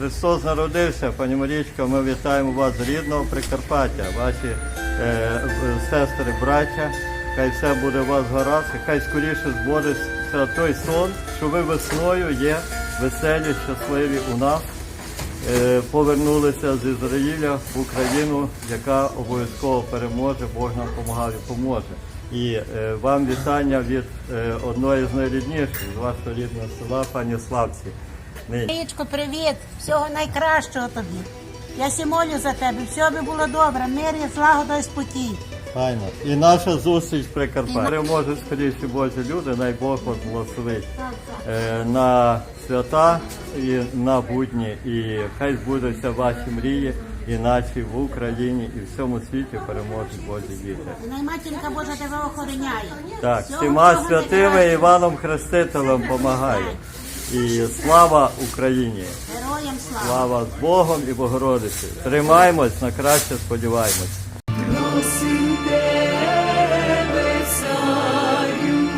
Христос народився, пані Марічка, ми вітаємо вас з рідного Прикарпаття, ваші е, сестри, браття. Хай все буде у вас гаразд, і хай скоріше збудеться той сон, що ви весною є веселі, щасливі у нас. Е, Повернулися з Ізраїля в Україну, яка обов'язково переможе, Бог нам допомагає, поможе. І е, вам вітання від е, одної з найрідніших, з вашого рідного села, пані Славці. Марічко, привіт! Всього найкращого тобі. Я сі молю за тебе, все би було добре, мир і злагода і спокій. Файно. І наша зустріч в Прикарпатті. Переможе скоріше Божі люди, най Бог вас благословить е, на свята і на будні. І хай збудуться ваші мрії і наші в Україні і в всьому світі переможуть Божі діти. Найматінка Божа тебе охороняє. Так, всіма святими. Іваном Хрестителем помагає. І слава Україні! Героям слава! Слава з Богом і Богородиці! Тримаємось, на краще сподіваємось. Просим тебе, царю,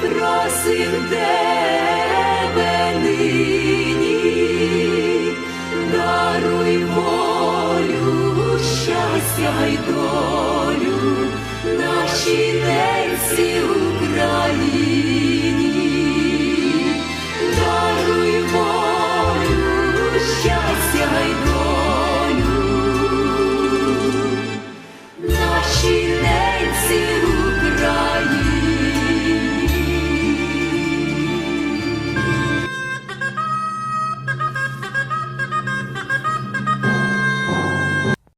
просим тебе нині, даруй волю, щастя й долю